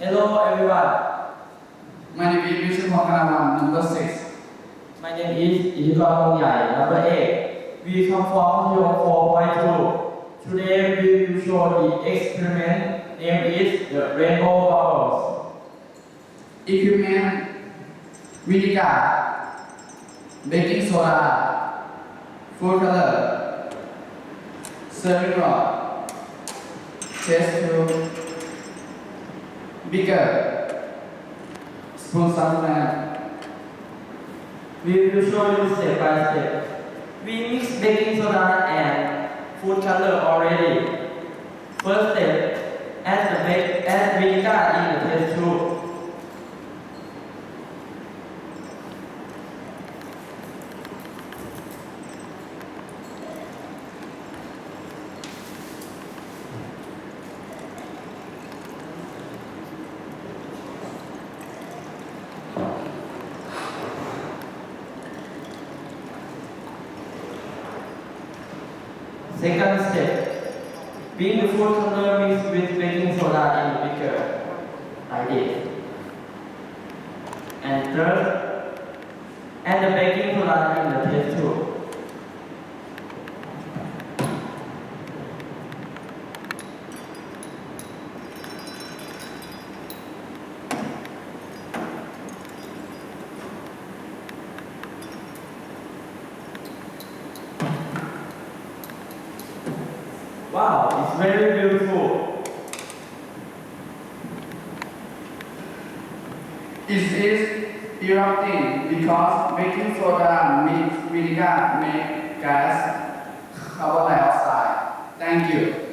Hello everyone. My name is Vishnu Bhakanavan, number 6. My name is อิทธิกรวงใหญ่ number 8 We come from มัธยม4.2 Today we will show the experiment name is the rainbow bubbles Equipment vinegar, baking soda, food color, serving rod, test tube, beaker, spoon sample, We will show you step by step. We mix baking soda and food color already. First step add the bake add vinegar in the test tube Second step, beat the color mixed with baking soda in the beaker, like this. And third, add the baking soda in Wow, it's very beautiful. It is erupting because baking soda mixed vinegar make gas carbon dioxide. Thank you.